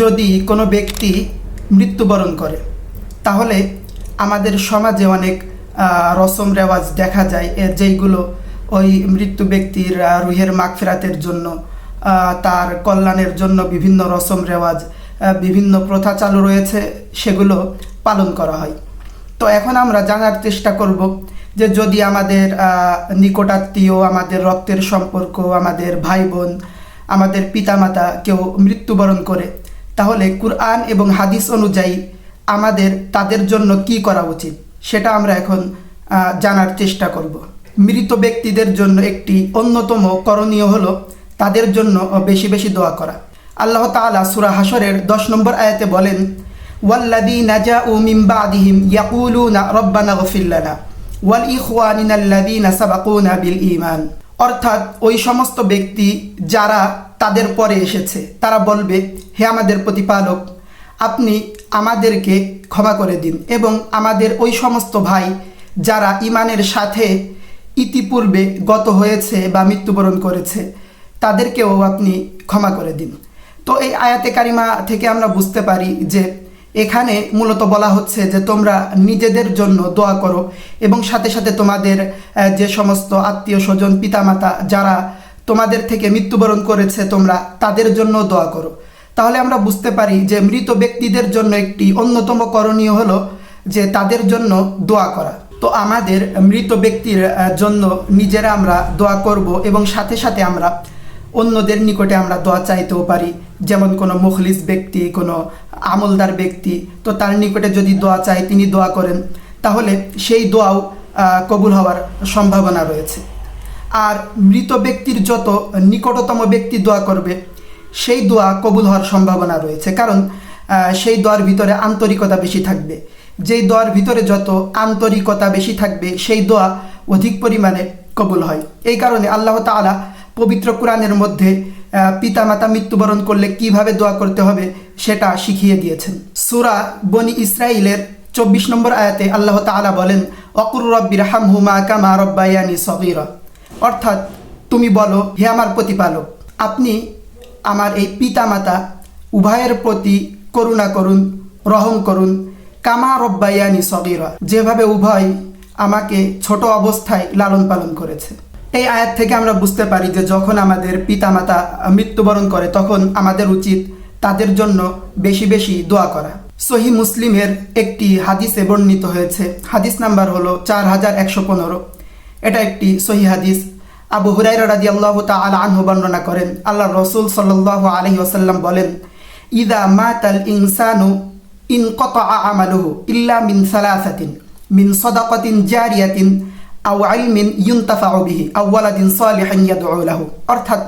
যদি কোনো ব্যক্তি মৃত্যুবরণ করে, তাহলে আমাদের সমাজে অনেক রসম রেওয়াজ দেখা যায় যেইগুলো ওই মৃত্যু ব্যক্তির রুহের মাগফেরাতের জন্য তার কল্যাণের জন্য বিভিন্ন রসম রেওয়াজ বিভিন্ন প্রথা চালু রয়েছে, সেগুলো পালন করা হয়। তো এখন আমরা জানার চেষ্টা করব যে যদি আমাদের নিকটাত্মীয়, আমাদের রক্তের সম্পর্ক, আমাদের ভাই বোন, আমাদের পিতামাতা কেউ মৃত্যুবরণ করে তাহলে কুরআন এবং হাদিস অনুযায়ী আমাদের তাদের জন্য কি করা উচিত? সেটা আমরা এখন জানার চেষ্টা করব। মৃত ব্যক্তিদের জন্য একটি অন্যতম করণীয় হলো তাদের জন্য বেশি বেশি দোয়া করা। আল্লাহ তাআলা সুরা হাসরের দশ নম্বর আয়াতে বলেন, ওয়াল্লাযীনা জাউ মিন বাদিহিম ইয়াকুলুনা রব্বানা গফির লানা ওয়াল ইখওয়ানিনা আল্লাযীনা সাবাকুনা বিল ঈমান। অর্থাৎ ওই সমস্ত ব্যক্তি যারা তাদের পরে এসেছে, তারা বলবে, হে আমাদের প্রতিপালক, আপনি আমাদেরকে ক্ষমা করে দিন। এবং আমাদের ওই সমস্ত ভাই যারা ইমানের সাথে ইতিপূর্বে গত হয়েছে বা মৃত্যুবরণ করেছে, তাদেরকেও আপনি ক্ষমা করে দিন। তো এই আয়াতে কারিমা থেকে আমরা বুঝতে পারি যে এখানে মূলত বলা হচ্ছে যে তোমরা নিজেদের জন্য দোয়া করো এবং সাথে সাথে তোমাদের যে সমস্ত আত্মীয় স্বজন, পিতামাতা যারা তোমাদের থেকে মৃত্যুবরণ করেছে, তোমরা তাদের জন্য দোয়া করো। তাহলে আমরা বুঝতে পারি যে মৃত ব্যক্তিদের জন্য একটি অন্যতম করণীয় হলো যে তাদের জন্য দোয়া করা। তো আমাদের মৃত ব্যক্তির জন্য নিজেরা আমরা দোয়া করব এবং সাথে সাথে আমরা অন্যদের নিকটে আমরা দোয়া চাইতেও পারি। যেমন কোনো মুখলিস ব্যক্তি, কোনো আমলদার ব্যক্তি, তো তার নিকটে যদি দোয়া চাই তিনি দোয়া করেন। তাহলে সেই দোয়াও কবুল হওয়ার সম্ভাবনা রয়েছে। আর মৃত ব্যক্তির যত নিকটতম ব্যক্তি দোয়া করবে, সেই দোয়া কবুল হওয়ার সম্ভাবনা রয়েছে। কারণ সেই দোয়ার ভিতরে আন্তরিকতা বেশি থাকবে। যেই দোয়ার ভিতরে যত আন্তরিকতা বেশি থাকবে, সেই দোয়া অধিক পরিমাণে কবুল হয়। এই কারণে আল্লাহ তাআলা পবিত্র কোরআনের মধ্যে পিতামাতা মৃত্যুবরণ করলে কীভাবে দোয়া করতে হবে সেটা শিখিয়ে দিয়েছেন। সুরা বনি ইসরাইলের চব্বিশ নম্বর আয়াতে আল্লাহ তাআলা বলেন, অকুর রব্বির হাম হুমা কামা রব্বায়ানি সগীরা। অর্থাৎ তুমি বলো, হে আমার প্রতিপালক, আপনি আমার এই পিতামাতা উভয়ের প্রতি করুণা করুন, রহম করুন, কামা রব্বায়ানি সগীরা। যেভাবে উভয় আমাকে ছোট অবস্থায় লালন পালন করেছে। এই আয়াত থেকে আমরা বুঝতে পারি যে যখন আমাদের পিতামাতা মৃত্যুবরণ করে, তখন আমাদের উচিত তাদের জন্য বেশি বেশি দোয়া করা। সহি মুসলিমের একটি হাদিসে বর্ণিত হয়েছে। হাদিস নাম্বার হলো চার হাজার একশো পনেরো। এটা একটি সহি হাদিস। আবু হুরাইরা রাদি আল্লাহ তাআলা আনহু বর্ণনা করেন আল্লাহ রসুল সাল্লাল্লাহু আলাইহি ওয়াসাল্লাম বলেন, ইদা মাতাল ইনসানু ইন কতা আমালুহু ইল্লা মিন সালাসাতিন, মিন সদাকাতিন জারিয়াতিন আও ইলমিন ইউনতাফাউ বিহি, আও ওয়ালাদিন সালিহিন ইয়াদউ অর্থাৎ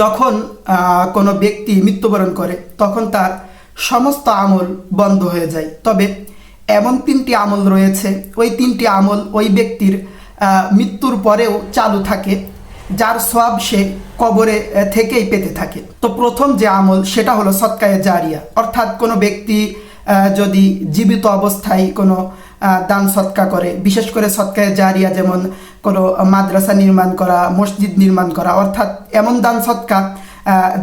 যখন কোনো ব্যক্তি মৃত্যুবরণ করে, তখন তার সমস্ত আমল বন্ধ হয়ে যায়। তবে এমন তিনটি আমল রয়েছে, ওই তিনটি আমল ওই ব্যক্তির মৃত্যুর পরেও চালু থাকে, যার সব সে কবরে থেকেই পেতে থাকে। তো প্রথম যে আমল, সেটা হলো সৎকায়ে জারিয়া। অর্থাৎ কোনো ব্যক্তি যদি জীবিত অবস্থায় কোনো দান সৎকা করে। বিশেষ করে সৎকায়ে জারিয়া যেমন কোনো মাদ্রাসা নির্মাণ করা, মসজিদ নির্মাণ করা, অর্থাৎ এমন দান সৎকা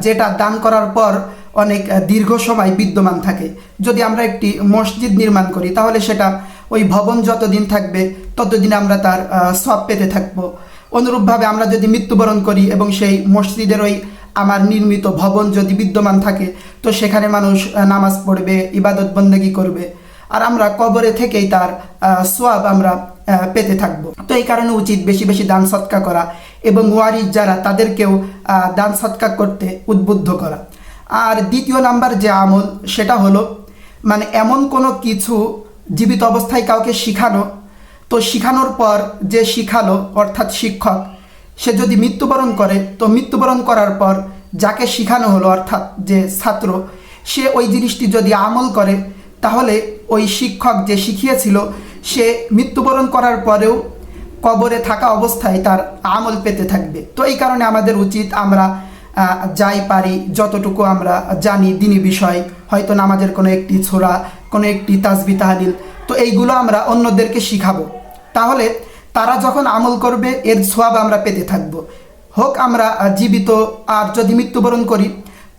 যেটা দান করার পর অনেক দীর্ঘ সময় বিদ্যমান থাকে। যদি আমরা একটি মসজিদ নির্মাণ করি, তাহলে সেটা ওই ভবন যতদিন থাকবে, ততদিন আমরা তার সব পেতে থাকব। অনুরূপভাবে আমরা যদি মৃত্যুবরণ করি এবং সেই মসজিদের ওই আমার নির্মিত ভবন যদি বিদ্যমান থাকে, তো সেখানে মানুষ নামাজ পড়বে, ইবাদত বন্দেগি করবে। আর আমরা কবরে থেকেই তার সোয়াব আমরা পেতে থাকব। তো এই কারণে উচিত বেশি বেশি দান সৎকা করা এবং ওয়ারিস যারা তাদেরকেও দান সৎকা করতে উদ্বুদ্ধ করা। আর দ্বিতীয় নাম্বার যে আমল, সেটা হলো মানে এমন কোনো কিছু জীবিত অবস্থায় কাউকে শিখানো, তো শিখানোর পর যে শিখালো, অর্থাৎ শিক্ষক, সে যদি মৃত্যুবরণ করে, তো মৃত্যুবরণ করার পর যাকে শিখানো হলো, অর্থাৎ যে ছাত্র, সে ওই জিনিসটি যদি আমল করে তাহলে ওই শিক্ষক যে শিখিয়েছিল, সে মৃত্যুবরণ করার পরেও কবরে থাকা অবস্থায় তার আমল পেতে থাকবে। তো এই কারণে আমাদের উচিত আমরা যাই পারি, যতটুকু আমরা জানি দিনী বিষয়, হয়তো নামাজের কোনো একটি ছোড়া কোনো একটি তাজবি তাহালিল, তো এইগুলো আমরা অন্যদেরকে শিখাবো। তাহলে তারা যখন আমল করবে, এর সোয়াব আমরা পেতে থাকব। হোক আমরা জীবিত, আর যদি মৃত্যুবরণ করি,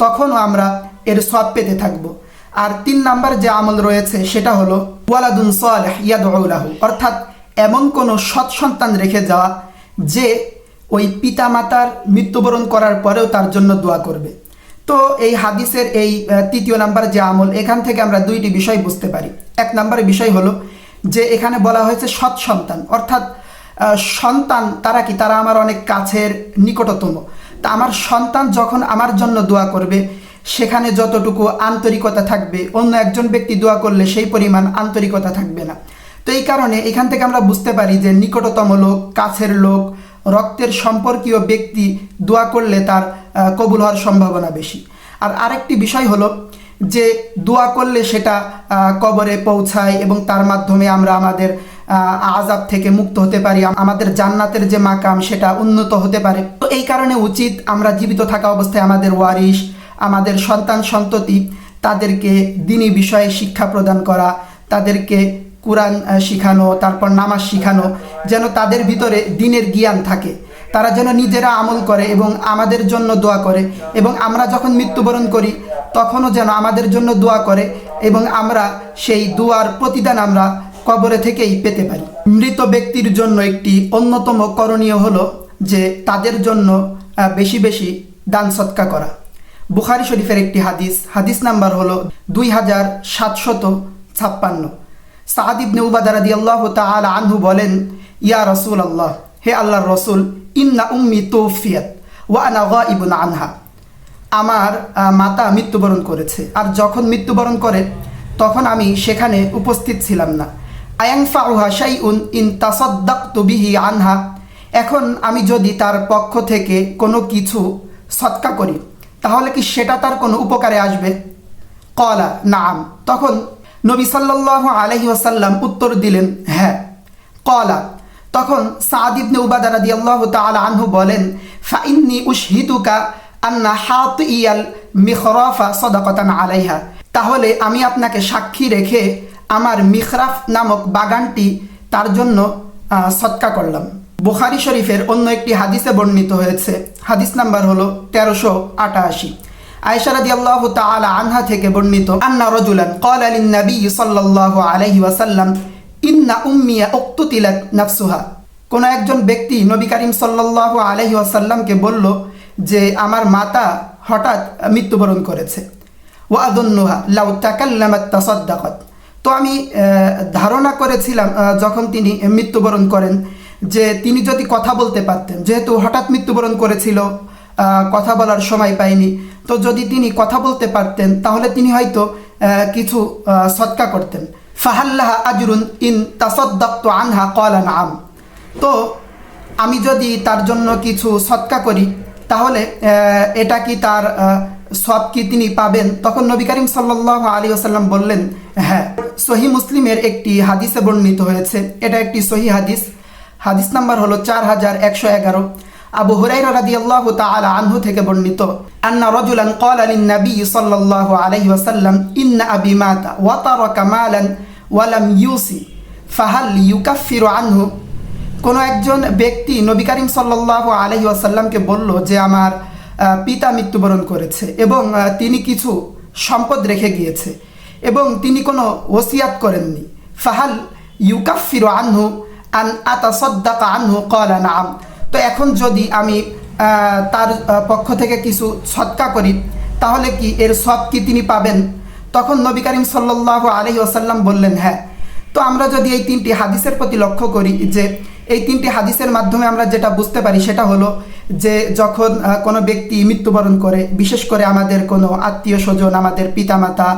তখনও আমরা এর সব পেতে থাকব। আর তিন নাম্বার যে আমল রয়েছে, সেটা হলো, ওয়ালাদুন সালেহ ইয়াদউলাহু অর্থাৎ এমন কোনো সৎ সন্তান রেখে যাওয়া যে ওই পিতামাতার মৃত্যুবরণ করার পরেও তার জন্য দোয়া করবে। তো এই হাদিসের এই তৃতীয় নাম্বার যে আমল, এখান থেকে আমরা দুইটি বিষয় বুঝতে পারি। এক নাম্বার বিষয় হলো যে এখানে বলা হয়েছে সৎ সন্তান। অর্থাৎ সন্তান তারা কি? তারা আমার অনেক কাছের নিকটতম। তা আমার সন্তান যখন আমার জন্য দোয়া করবে সেখানে যতটুকু আন্তরিকতা থাকবে, অন্য একজন ব্যক্তি দোয়া করলে সেই পরিমাণ আন্তরিকতা থাকবে না। তো এই কারণে এখান থেকে আমরা বুঝতে পারি যে নিকটতম লোক, কাছের লোক, রক্তের সম্পর্কীয় ব্যক্তি দোয়া করলে তার কবুল হওয়ার সম্ভাবনা বেশি। আর আরেকটি বিষয় হলো যে দোয়া করলে সেটা কবরে পৌঁছায় এবং তার মাধ্যমে আমরা আমাদের আজাব থেকে মুক্ত হতে পারি আমাদের জান্নাতের যে মাকাম সেটা উন্নত হতে পারে। তো এই কারণে উচিত আমরা জীবিত থাকা অবস্থায় আমাদের ওয়ারিশ আমাদের সন্তান সন্ততি তাদেরকে দিনী বিষয়ে শিক্ষা প্রদান করা, তাদেরকে কোরআন শিখানো, তারপর নামাজ শিখানো, যেন তাদের ভিতরে দিনের জ্ঞান থাকে। তারা যেন নিজেরা আমল করে এবং আমাদের জন্য দোয়া করে এবং আমরা যখন মৃত্যুবরণ করি, তখনও যেন আমাদের জন্য দোয়া করে এবং আমরা সেই দোয়ার প্রতিদান আমরা কবরে থেকেই পেতে পারি। মৃত ব্যক্তির জন্য একটি অন্যতম করণীয় হলো যে তাদের জন্য বেশি বেশি দান সৎকা করা। বুখারি শরীফের একটি হাদিস। হাদিস নাম্বার হলো দুই হাজার সাতশত ছাপ্পান্ন। সাদ ইবনে উবাদা রাদিয়াল্লাহু তাআলা আনহু বলেন, ইয়া রসুল আল্লাহ হে আল্লাহর রসুল, ইন্না উম্মি তৌফিয়াত ওয়া আনা গাইবুন আনহা। আমার মাতা মৃত্যুবরণ করেছে। আর যখন মৃত্যুবরণ করে, তখন আমি সেখানে উপস্থিত ছিলাম না। আয়াংফাউহা শাইউন ইন তাসাদ্দাকতু বিহি আনহা। এখন আমি যদি তার পক্ষ থেকে কোনো কিছু সৎকা করি তাহলে কি সেটা তার কোনো উপকারে আসবে? কলা নাম। তখন নবী সাল্লাহ আলহি ওসাল্লাম উত্তর দিলেন হ্যাঁ। কলা তখন সাদ ইবনে উবাদা রাদিয়াল্লাহু তাআলা আনহু বলেন, ফাইন্নি উশহিদুকা আন্না হাত ইয়াল মিখরাফা সদাকতান আলাইহা। তাহলে আমি আপনাকে সাক্ষী রেখে আমার মিখরাফ নামক বাগানটি তার জন্য সৎকা করলাম। বুখারি শরীফের অন্য একটি হাদিসে বর্ণিত হয়েছে। হাদিস নাম্বার হলো তেরোশো আটাশি। আয়েশা রাদিয়াল্লাহু তাআলা আনহা থেকে বর্ণিত, আন্না রাজুলান ক্বালা লিন নবী সাল্লাল্লাহু আলাইহি ওয়াসাল্লাম, ইন্না উম্মিয়া উক্তুতিলাত নাফসুহা। কোন একজন ব্যক্তি নবী করিম সাল্লাল্লাহু আলাইহি ওয়াসাল্লামকে বলল যে, আমার মাতা হঠাৎ মৃত্যুবরণ করেছে। ওয়াদুন্নুহা লাউ তাকাল্লামাত তাসাদ্দাকাত। তো আমি ধারণা করেছিলাম যখন তিনি মৃত্যুবরণ করেন যে তিনি যদি কথা বলতে পারতেন, যেহেতু হঠাৎ মৃত্যুবরণ করেছিল কথা বলার সময় পাইনি তো যদি তিনি কথা বলতে পারতেন, তাহলে তিনি হয়তো কিছু সৎকা করতেন। ফাহাল্লাহা আজরুন ইন তাসদ্দাক্তু আনহা কলা নাম তো আমি যদি তার জন্য কিছু সৎকা করি, তাহলে এটা কি তার সব কি তিনি পাবেন? তখন নবী করিম সাল্লাহ আলী আসাল্লাম বললেন হ্যাঁ সহি মুসলিমের একটি হাদিসে বর্ণিত হয়েছে। এটা একটি সহি হাদিস। হাদিস নাম্বার হলো চার হাজার একশো এগারো। আবু হুরাইরা রাদিয়াল্লাহু তাআলা আনহু থেকে বর্ণিত, আন্না রাজুলান ক্বালা লিন নবী সাল্লাল্লাহু আলাইহি ওয়াসাল্লাম, ইন্না আবি মাতা ওয়া তারাকা মালান ওয়া লাম ইউসি, ফাহাল ইউকাফিরু আনহু। কোনো একজন ব্যক্তি নবী করিম সাল্লাল্লাহু আলাইহি ওয়াসাল্লামকে বলল যে, আমার পিতা মৃত্যুবরণ করেছে এবং তিনি কিছু সম্পদ রেখে গিয়েছে এবং তিনি কোনো ওসিয়াত করেননি। ফাহাল ইউকাফিরু আনহু আন আতা আতাসদ্দাকা আনহু কলা নাম তো এখন যদি আমি তার পক্ষ থেকে কিছু সৎকা করি, তাহলে কি এর সব কি তিনি পাবেন? তখন নবী করিম সাল্লাহ আলহি আসাল্লাম বললেন হ্যাঁ। তো আমরা যদি এই তিনটি হাদিসের প্রতি লক্ষ্য করি যে এই তিনটি হাদিসের মাধ্যমে আমরা যেটা বুঝতে পারি সেটা হলো যে যখন কোনো ব্যক্তি মৃত্যুবরণ করে, বিশেষ করে আমাদের কোনো আত্মীয় স্বজন, আমাদের পিতামাতা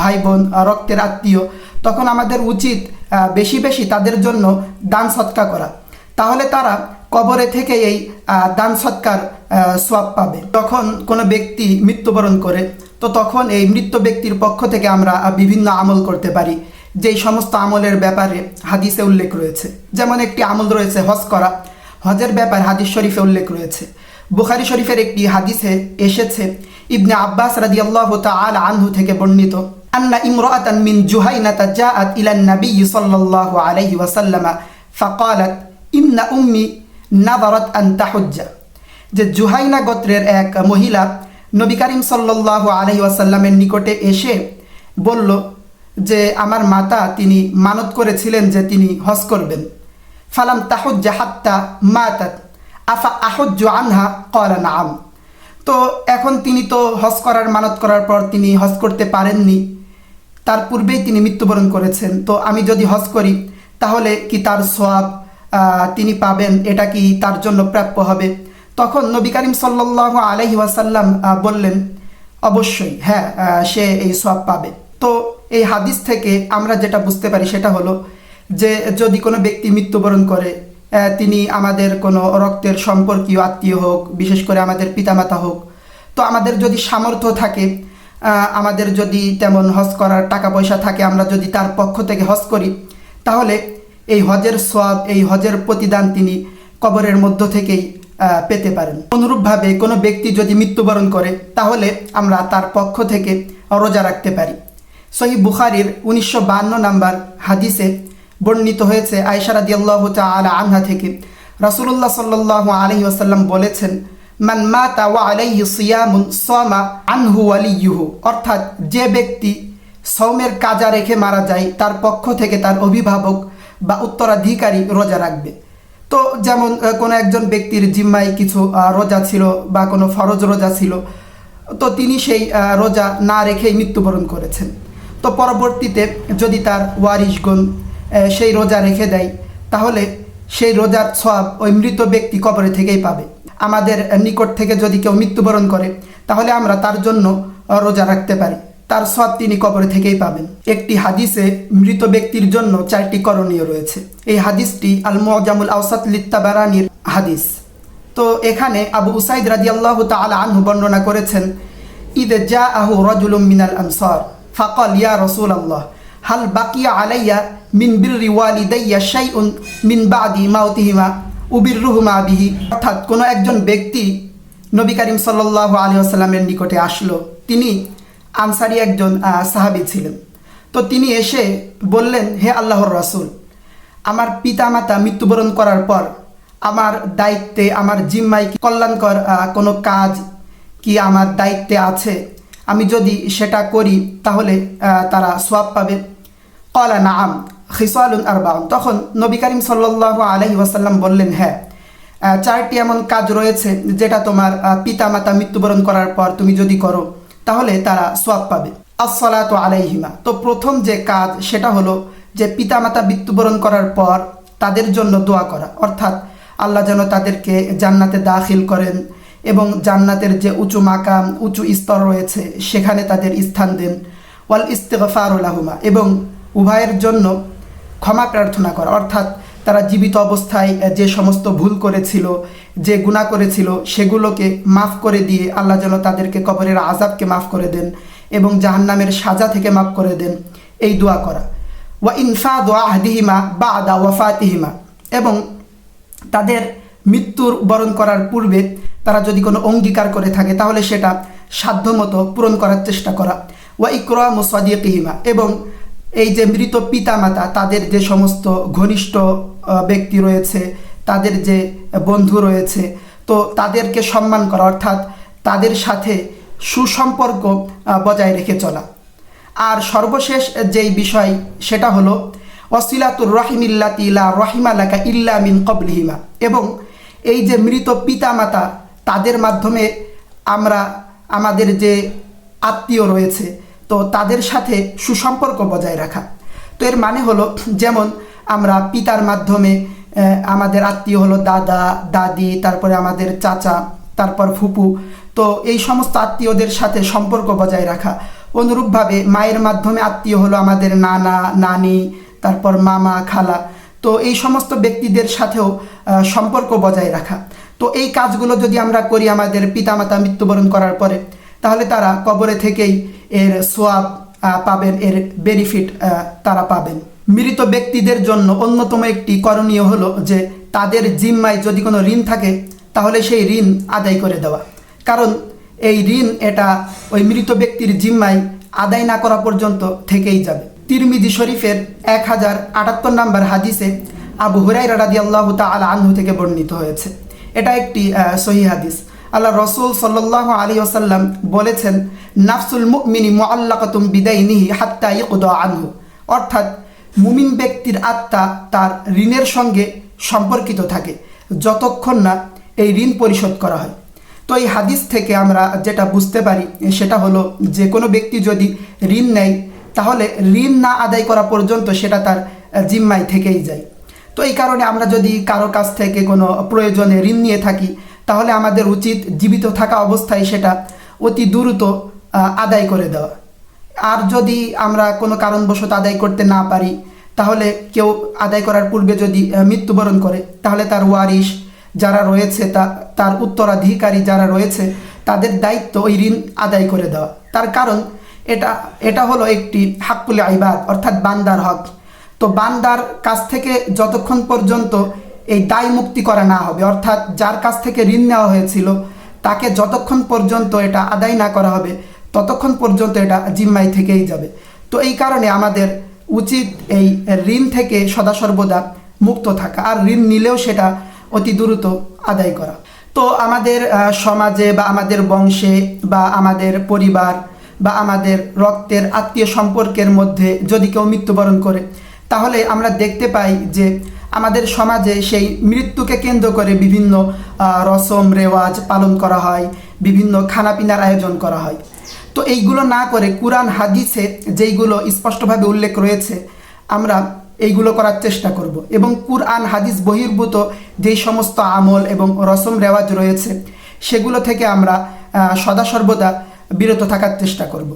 ভাই বোন রক্তের আত্মীয়, তখন আমাদের উচিত বেশি বেশি তাদের জন্য দান সৎকা করা। তাহলে তারা কবরে থেকে এই দান সৎকার সোয়াব পাবে। যখন কোনো ব্যক্তি মৃত্যুবরণ করে, তো তখন এই মৃত ব্যক্তির পক্ষ থেকে আমরা বিভিন্ন আমল করতে পারি। যেই সমস্ত আমলের ব্যাপারে হাদিসে উল্লেখ রয়েছে। যেমন একটি আমল রয়েছে হজ করা। হজের ব্যাপার হাদিস শরীফে উল্লেখ রয়েছে। বুখারি শরীফের একটি হাদিসে এসেছে, ইবনে আব্বাস রাদিয়াল্লাহু তাআলা আনহু থেকে বর্ণিত, আন্না ইমরাআতান মিন জুহাইনাতা জাআত ইলান নাবিয়্যি সাল্লাল্লাহু আলাইহি ওয়াসাল্লাম ফাকালাত ইন্না উম্মি নাদারাত আন তাহুজ্জা যে জুহাইনা গোত্রের এক মহিলা নবী করিম সাল্লাহ আলহি আসাল্লামের নিকটে এসে বলল যে আমার মাতা তিনি মানত করেছিলেন যে তিনি হজ করবেন। ফালাম তাহুজ্জা হাত্তা মাতাত। আফা আহজ্জ আনহা? কলা নাম তো এখন তিনি তো হজ করার, মানত করার পর তিনি হজ করতে পারেননি। তার পূর্বেই তিনি মৃত্যুবরণ করেছেন। তো আমি যদি হজ করি, তাহলে কি তার সোয়াব তিনি পাবেন? এটা কি তার জন্য প্রাপ্য হবে? তখন নবী করিম সাল্লাহ আলহি ওয়াসাল্লাম বললেন, অবশ্যই হ্যাঁ সে এই সোয়াব পাবে। তো এই হাদিস থেকে আমরা যেটা বুঝতে পারি সেটা হলো যে যদি কোনো ব্যক্তি মৃত্যুবরণ করে তিনি আমাদের কোনো রক্তের সম্পর্কীয় আত্মীয় হোক, বিশেষ করে আমাদের পিতামাতা হোক, তো আমাদের যদি সামর্থ্য থাকে আমাদের যদি তেমন হজ করার টাকা পয়সা থাকে, আমরা যদি তার পক্ষ থেকে হজ করি, তাহলে এই হজের সোয়াব এই হজের প্রতিদান তিনি কবরের মধ্য থেকেই পেতে পারেন। অনুরূপভাবে কোনো ব্যক্তি যদি মৃত্যুবরণ করে, তাহলে আমরা তার পক্ষ থেকে রোজা রাখতে পারি। সহি বুখারির উনিশশো বান্ন নাম্বার হাদিসে বর্ণিত হয়েছে আয়সারাদি আল্লাহ আলা আনহা থেকে। রাসুল্লাহ সাল্লাহ আলহি আসাল্লাম বলেছেন, মান মাতা ওয়া আলাইহি সিয়ামুন সামা আনহু ওয়ালিয়ুহু। অর্থাৎ যে ব্যক্তি সৌমের কাজা রেখে মারা যায়, তার পক্ষ থেকে তার অভিভাবক বা উত্তরাধিকারী রোজা রাখবে। তো যেমন কোনো একজন ব্যক্তির জিম্মায় কিছু রোজা ছিল বা কোনো ফরজ রোজা ছিল, তো তিনি সেই রোজা না রেখেই মৃত্যুবরণ করেছেন। তো পরবর্তীতে যদি তার ওয়ারিশগুন আহ, সেই রোজা রেখে দেয় তাহলে সেই রোজার সব ওই মৃত ব্যক্তি কবরে থেকেই পাবে। আমাদের নিকট থেকে যদি কেউ মৃত্যুবরণ করে তাহলে আমরা তার জন্য রোজা রাখতে পারি। তার সব তিনি কবরে থেকেই পাবেন। একটি হাদিসে মৃত ব্যক্তির জন্য চারটি করণীয় রয়েছে। এই হাদিসটি আল মুআজামুল আওসাত লিত্তাবারানির হাদিস। তো এখানে আবু উসাইদ রাদিয়াল্লাহু তাআলা আনহু বর্ণনা করেছেন ঈদে জা আহু রজুলুম মিনাল আনসার। ফাকাল ইয়া রাসূলুল্লাহ হাল বাকিয়া আলাইয়া মিন বিররি ওয়ালিদাইয়া শাইউন মিন বাদি মাউতিহিমা উবিররুহুমা বিহি অর্থাৎ কোনো একজন ব্যক্তি নবী করিম সাল্লাল্লাহু আলাইহি ওয়াসাল্লামের নিকটে আসলো। তিনি আনসারি একজন সাহাবী ছিলেন। তো তিনি এসে বললেন, হে আল্লাহর রাসূল, আমার পিতামাতা মৃত্যুবরণ করার পর আমার দায়িত্বে, আমার জিম্মায় কল্যাণকর কোনো কাজ কি আমার দায়িত্বে আছে? আমি যদি সেটা করি, তাহলে তারা সোয়াব পাবে। কলা নাম খিসালুন আরবাউন। তখন নবী করিম সাল্লাহ আলহি ওয়াসাল্লাম বললেন হ্যাঁ চারটি এমন কাজ রয়েছে যেটা তোমার পিতা মাতা মৃত্যুবরণ করার পর তুমি যদি করো, তাহলে তারা সোয়াব পাবে। আসসালাতু আলাইহিমা। তো প্রথম যে কাজ, সেটা হলো যে পিতামাতা মৃত্যুবরণ করার পর তাদের জন্য দোয়া করা। অর্থাৎ আল্লাহ যেন তাদেরকে জান্নাতে দাখিল করেন এবং জান্নাতের যে উঁচু মাকাম, উঁচু স্তর রয়েছে, সেখানে তাদের স্থান দেন। ওয়াল ইস্তেগফারুল্লাহুমা এবং উভয়ের জন্য ক্ষমা প্রার্থনা করা। অর্থাৎ তারা জীবিত অবস্থায় যে সমস্ত ভুল করেছিল, যে গুণা করেছিল, সেগুলোকে মাফ করে দিয়ে আল্লাহ যেন তাদেরকে কবরের আজাবকে মাফ করে দেন এবং জাহান্নামের সাজা থেকে মাফ করে দেন। এই দোয়া করা। ওয়া ইনফা দোয়া আহদিহিমা বা আদা ওয়াফাতিহিমা, এবং তাদের মৃত্যুর বরণ করার পূর্বে তারা যদি কোনো অঙ্গীকার করে থাকে, তাহলে সেটা সাধ্যমতো পূরণ করার চেষ্টা করা। ওয়া ইকরা মুসাদিকিহিমা এবং এই যে মৃত পিতামাতা, তাদের যে সমস্ত ঘনিষ্ঠ ব্যক্তি রয়েছে, তাদের যে বন্ধু রয়েছে, তো তাদেরকে সম্মান করা, অর্থাৎ তাদের সাথে সুসম্পর্ক বজায় রেখে চলা। আর সর্বশেষ যেই বিষয়, সেটা হলো ওয়াসিলাতুর রহিমিল্লাতি লা রহিমালাকা ইল্লা মিন কবলিহিমা এবং এই যে মৃত পিতামাতা তাদের মাধ্যমে আমরা আমাদের যে আত্মীয় রয়েছে, তো তাদের সাথে সুসম্পর্ক বজায় রাখা। তো এর মানে হলো, যেমন আমরা পিতার মাধ্যমে আমাদের আত্মীয় হলো দাদা, দাদি, তারপরে আমাদের চাচা, তারপর ফুপু। তো এই সমস্ত আত্মীয়দের সাথে সম্পর্ক বজায় রাখা। অনুরূপভাবে মায়ের মাধ্যমে আত্মীয় হলো আমাদের নানা, নানি, তারপর মামা, খালা। তো এই সমস্ত ব্যক্তিদের সাথেও সম্পর্ক বজায় রাখা। তো এই কাজগুলো যদি আমরা করি আমাদের পিতামাতা মৃত্যুবরণ করার পরে, তাহলে তারা কবরে থেকেই এর সোয়াব পাবেন, এর বেনিফিট তারা পাবেন। মৃত ব্যক্তিদের জন্য অন্যতম একটি করণীয় হলো যে, তাদের জিম্মায় যদি কোনো ঋণ থাকে, তাহলে সেই ঋণ আদায় করে দেওয়া। কারণ এই ঋণ এটা ওই মৃত ব্যক্তির জিম্মায় আদায় না করা পর্যন্ত থেকেই যাবে। তিরমিজি শরীফের এক হাজার আটাত্তর নাম্বার হাদিসে আবু হুরাই রাদি আল্লাহ তালা আনহু থেকে বর্ণিত হয়েছে। এটা একটি সহি হাদিস। আল্লাহ রসুল সাল্লাহ আলী আসাল্লাম বলেছেন, নাফসুল মুমিনি মুআল্লাকাতুম বিদাইনিহি হাত্তা ইকদা আনহু। অর্থাৎ, মুমিন ব্যক্তির আত্মা তার ঋণের সঙ্গে সম্পর্কিত থাকে, যতক্ষণ না এই ঋণ পরিশোধ করা হয়। তো এই হাদিস থেকে আমরা যেটা বুঝতে পারি, সেটা হলো যে কোনো ব্যক্তি যদি ঋণ নেয়, তাহলে ঋণ না আদায় করা পর্যন্ত সেটা তার জিম্মায় থেকেই যায়। তো এই কারণে আমরা যদি কারও কাছ থেকে কোনো প্রয়োজনে ঋণ নিয়ে থাকি, তাহলে আমাদের উচিত জীবিত থাকা অবস্থায় সেটা অতি দ্রুত আদায় করে দেওয়া। আর যদি আমরা কোনো কারণবশত আদায় করতে না পারি, তাহলে কেউ আদায় করার পূর্বে যদি মৃত্যুবরণ করে, তাহলে তার ওয়ারিশ যারা রয়েছে, তা, তার উত্তরাধিকারী যারা রয়েছে, তাদের দায়িত্ব ওই ঋণ আদায় করে দেওয়া। তার কারণ এটা এটা হলো একটি হাক্কুল আইবাদ অর্থাৎ বান্দার হক। তো বান্দার কাছ থেকে যতক্ষণ পর্যন্ত এই দায় মুক্তি করা না হবে, অর্থাৎ যার কাছ থেকে ঋণ নেওয়া হয়েছিল, তাকে যতক্ষণ পর্যন্ত এটা আদায় না করা হবে, ততক্ষণ পর্যন্ত এটা জিম্মাই থেকেই যাবে। তো এই কারণে আমাদের উচিত এই ঋণ থেকে সদা সর্বদা মুক্ত থাকা, আর ঋণ নিলেও সেটা অতি দ্রুত আদায় করা। তো আমাদের সমাজে বা আমাদের বংশে বা আমাদের পরিবার বা আমাদের রক্তের আত্মীয় সম্পর্কের মধ্যে যদি কেউ মৃত্যুবরণ করে তাহলে আমরা দেখতে পাই যে আমাদের সমাজে সেই মৃত্যুকে কেন্দ্র করে বিভিন্ন রসম, রেওয়াজ পালন করা হয়, বিভিন্ন খানাপিনার আয়োজন করা হয়। তো এইগুলো না করে কুরআন, হাদিসে যেইগুলো স্পষ্টভাবে উল্লেখ রয়েছে, আমরা এইগুলো করার চেষ্টা করব। এবং কুরআন, হাদিস বহির্ভূত যেই সমস্ত আমল এবং রসম, রেওয়াজ রয়েছে, সেগুলো থেকে আমরা সদা সর্বদা বিরত থাকার চেষ্টা করব।